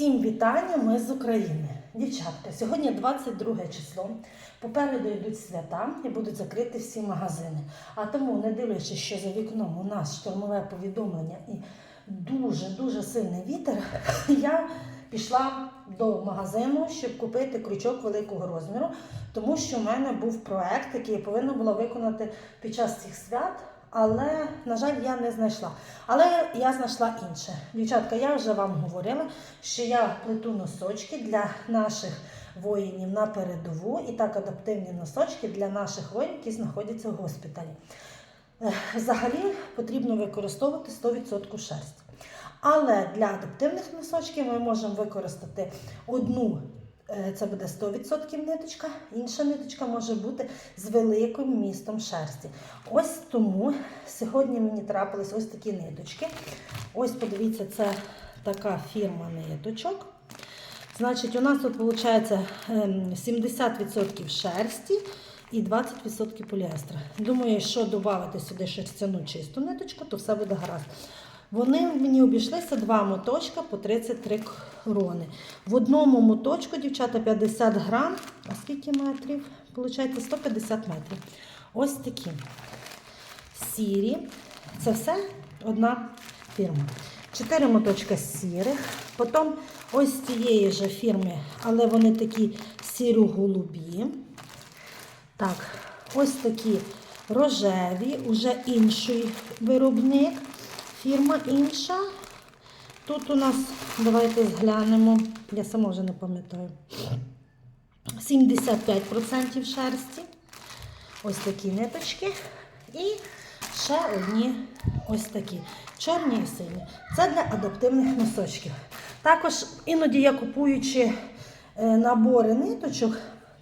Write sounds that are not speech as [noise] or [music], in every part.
Всім вітання, ми з України. Дівчатка, сьогодні 22 число. Попереду йдуть свята і будуть закриті всі магазини. А тому, не дивлячись, що за вікном у нас штормове повідомлення і дуже-дуже сильний вітер, [laughs] я пішла до магазину, щоб купити крючок великого розміру, тому що в мене був проект, який я повинна була виконати під час цих свят. Але, на жаль, я не знайшла. Але я знайшла інше. Дівчатка, я вже вам говорила, що я плету носочки для наших воїнів на передову і так адаптивні носочки для наших воїнів, які знаходяться в госпіталі. Взагалі потрібно використовувати 100% шерсть. Але для адаптивних носочків ми можемо використати одну, це буде 100% ниточка, інша ниточка може бути з великим містом шерсті. Ось тому сьогодні мені трапились ось такі ниточки. Ось подивіться, це така фірма ниточок. Значить, у нас тут виходить ем, 70% шерсті і 20% поліестра. Думаю, що додати сюди шерстяну чисту ниточку, то все буде гаразд. Вони мені обійшлися два моточка по 33 крони. В одному моточку, дівчата, 50 грам. А скільки метрів? Получається 150 метрів. Ось такі сірі. Це все одна фірма. Чотири моточка сірих. Потім ось цієї ж фірми, але вони такі сіро-голубі. Так, ось такі рожеві, уже інший виробник. Фірма інша. Тут у нас, давайте зглянемо, я сама вже не пам'ятаю. 75% шерсті. Ось такі ниточки. І ще одні ось такі. Чорні і сині. Це для адаптивних носочків. Також іноді я купуючи е, набори ниточок,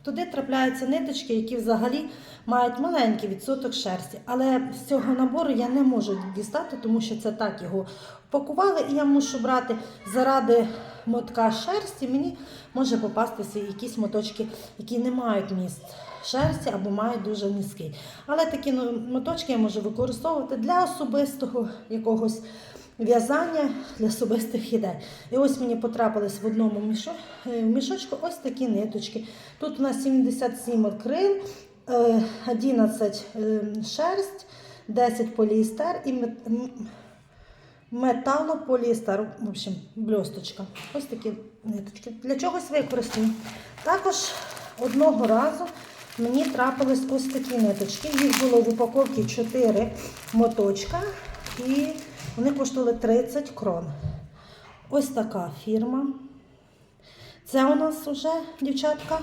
туди трапляються ниточки, які взагалі мають маленький відсоток шерсті. Але з цього набору я не можу дістати, тому що це так його пакували, і я мушу брати заради мотка шерсті. Мені може попастися якісь моточки, які не мають міст шерсті або мають дуже низький. Але такі ну, моточки я можу використовувати для особистого якогось в'язання, для особистих ідей. І ось мені потрапились в одному е, мішочку ось такі ниточки. Тут у нас 77 акрил, е, 11 е, шерсть, 10 поліестер і металополіестер, в общем, бльосточка. Ось такі ниточки. Для чогось використаю. Також одного разу мені трапились ось такі ниточки. Їх було в упаковці 4 моточка і вони коштували 30 крон. Ось така фірма. Це у нас вже, дівчатка,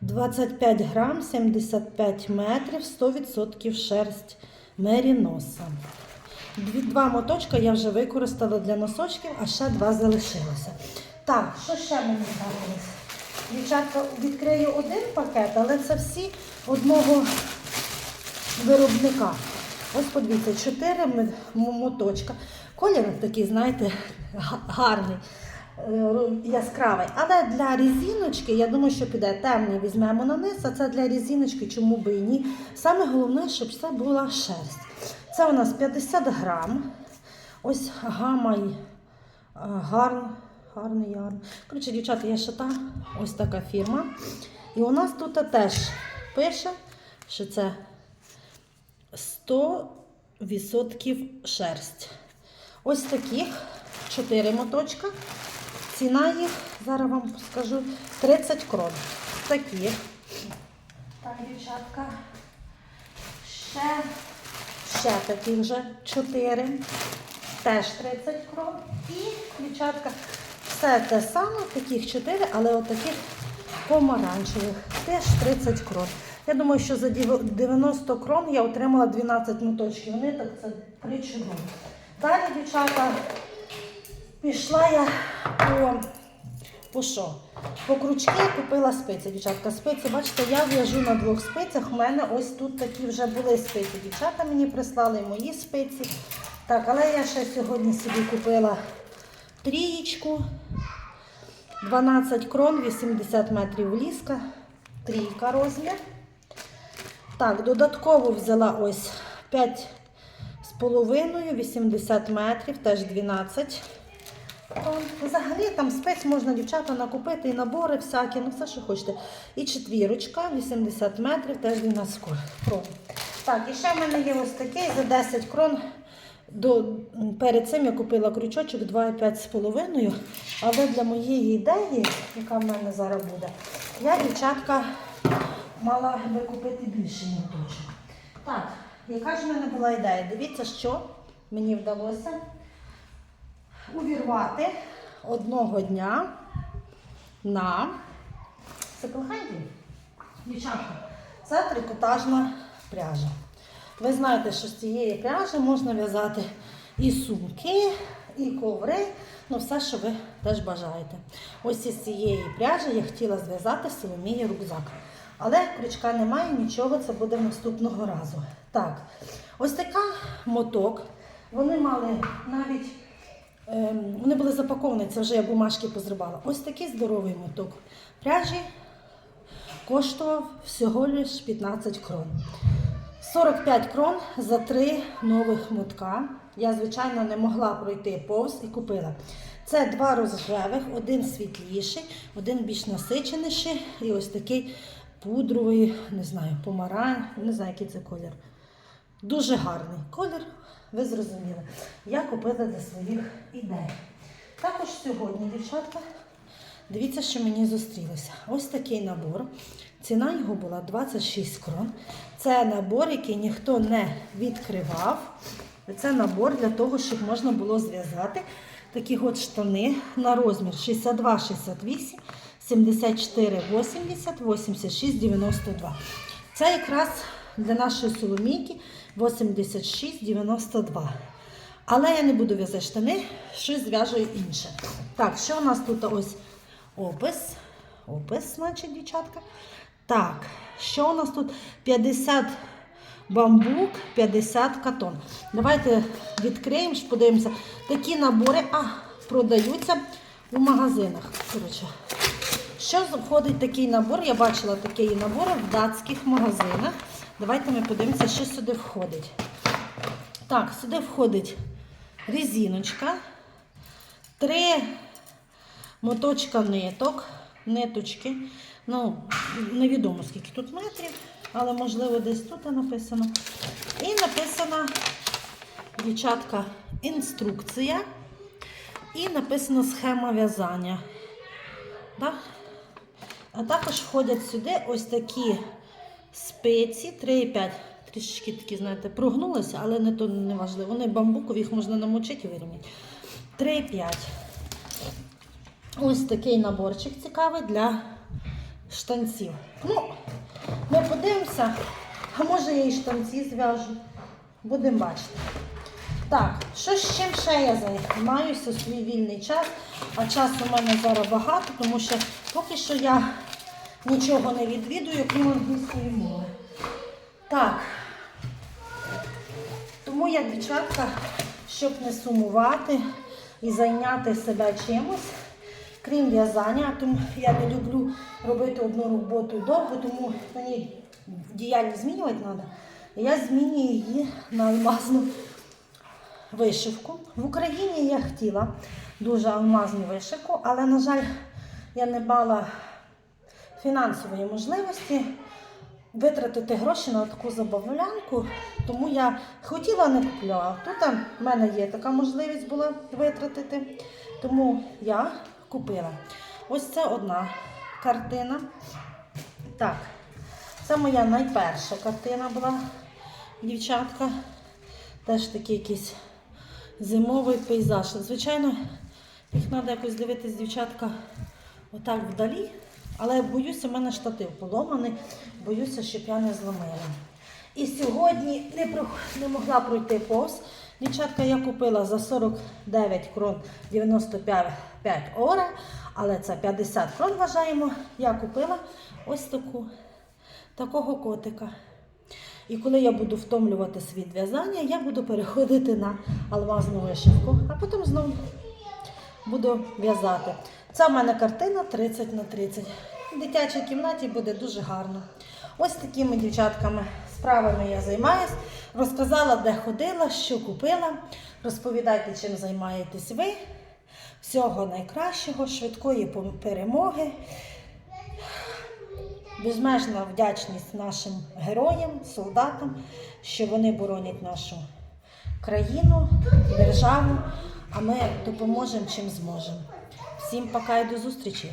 25 грам, 75 метрів, 100% шерсть меріноса. Дві, два моточка я вже використала для носочків, а ще два залишилося. Так, що ще мені трапилось? Дівчатка, відкрию один пакет, але це всі одного виробника. Ось подивіться, чотири моточка. Колір такий, знаєте, гарний, е, яскравий. Але для різіночки, я думаю, що піде темний візьмемо на низ, а це для різіночки, чому би і ні. Саме головне, щоб це була шерсть. Це у нас 50 грам. Ось гама й гарн, гарний ярн. Коротше, дівчата, я шита, ось така фірма. І у нас тут теж пише, що це 100% шерсть. Ось таких 4 моточка. Ціна їх, зараз вам скажу, 30 крон. Таких. Так, дівчатка. Ще, ще таких же 4. Теж 30 крон. І, дівчатка, все те саме, таких 4, але отаких помаранчевих. Теж 30 крон. Я думаю, що за 90 крон я отримала 12 моточків ниток. Це причудово. Далі, дівчата, пішла я по, по що? По крючки купила спиці, дівчатка. Спиці, бачите, я в'яжу на двох спицях. У мене ось тут такі вже були спиці. Дівчата мені прислали мої спиці. Так, але я ще сьогодні собі купила трієчку. 12 крон, 80 метрів ліска, трійка розмір. Так, додатково взяла ось 5 з половиною, 80 метрів, теж 12. Взагалі там спець можна дівчата накупити і набори всякі, ну все, що хочете. І четвірочка, 80 метрів, теж 12 крон. Так, і ще в мене є ось такий за 10 крон. До, перед цим я купила крючочок 2,5,5, але для моєї ідеї, яка в мене зараз буде, я, дівчатка, мала би купити більший моточок. Так, яка ж в мене була ідея? Дивіться, що мені вдалося увірвати одного дня на секонд-хенді. Дівчатка, це трикотажна пряжа. Ви знаєте, що з цієї пряжі можна в'язати і сумки, і коври, ну все, що ви теж бажаєте. Ось із цієї пряжі я хотіла зв'язати Соломії рюкзак. Але крючка немає, нічого, це буде наступного разу. Так, ось така моток. Вони мали навіть, ем, вони були запаковані, це вже я бумажки позривала. Ось такий здоровий моток пряжі коштував всього лиш 15 крон. 45 крон за три нових мотка. Я, звичайно, не могла пройти повз і купила. Це два рожевих, один світліший, один більш насиченіший і ось такий пудровий, не знаю, помарань, не знаю, який це колір. Дуже гарний колір, ви зрозуміли. Я купила для своїх ідей. Також сьогодні, дівчатка, дивіться, що мені зустрілося. Ось такий набор. Ціна його була 26 крон. Це набор, який ніхто не відкривав. Це набор для того, щоб можна було зв'язати такі от штани на розмір 62, 68, 74, 80, 86, 92. Це якраз для нашої соломійки 86, 92. Але я не буду в'язати штани, щось зв'яжу інше. Так, що у нас тут ось опис. Опис, значить, дівчатка. Так, що у нас тут? 50 бамбук, 50 катон. Давайте відкриємо, подивимося. Такі набори а, продаються у магазинах. Коротше, що входить такий набор? Я бачила такий набор в датських магазинах. Давайте ми подивимося, що сюди входить. Так, сюди входить резиночка, три моточка ниток, ниточки. Ну, невідомо скільки тут метрів, але можливо десь тут написано. І написана, дівчатка, інструкція. І написана схема в'язання. Так? А також входять сюди ось такі спиці 3,5. Трішечки такі, знаєте, прогнулися, але не то не важливо. Вони бамбукові, їх можна намочити і вирівняти. 3,5. Ось такий наборчик цікавий для штанців. Ну, ми подивимося, а може я і штанці зв'яжу. Будемо бачити. Так, що з чим ще я займаюся у свій вільний час, а часу у мене зараз багато, тому що поки що я нічого не відвідую, крім англійської мови. Так. Тому я, дівчатка, щоб не сумувати і зайняти себе чимось, крім в'язання, тому я не люблю робити одну роботу довго, тому мені діяльність змінювати треба. Я змінюю її на алмазну вишивку. В Україні я хотіла дуже алмазну вишивку, але, на жаль, я не мала фінансової можливості витратити гроші на таку забавлянку, тому я хотіла не купляла. Тут в мене є така можливість була витратити, тому я купила. Ось це одна картина. Так, це моя найперша картина була, дівчатка. Теж такий якийсь зимовий пейзаж. Звичайно, їх треба якось дивитись, дівчатка, отак вдалі. Але боюся, в мене штатив поломаний, боюся, щоб я не зламила. І сьогодні не, про- не могла пройти повз. Дівчатка, я купила за 49 крон 95 ора, але це 50 крон вважаємо. Я купила ось таку, такого котика. І коли я буду втомлюватись від в'язання, я буду переходити на алмазну вишивку, а потім знову буду в'язати. Це в мене картина 30 на 30. В дитячій кімнаті буде дуже гарно. Ось такими дівчатками справами я займаюсь. Розказала, де ходила, що купила. Розповідайте, чим займаєтесь ви. Всього найкращого, швидкої перемоги. Безмежна вдячність нашим героям, солдатам, що вони боронять нашу країну, державу, а ми допоможемо чим зможемо. Всім пока і до зустрічі!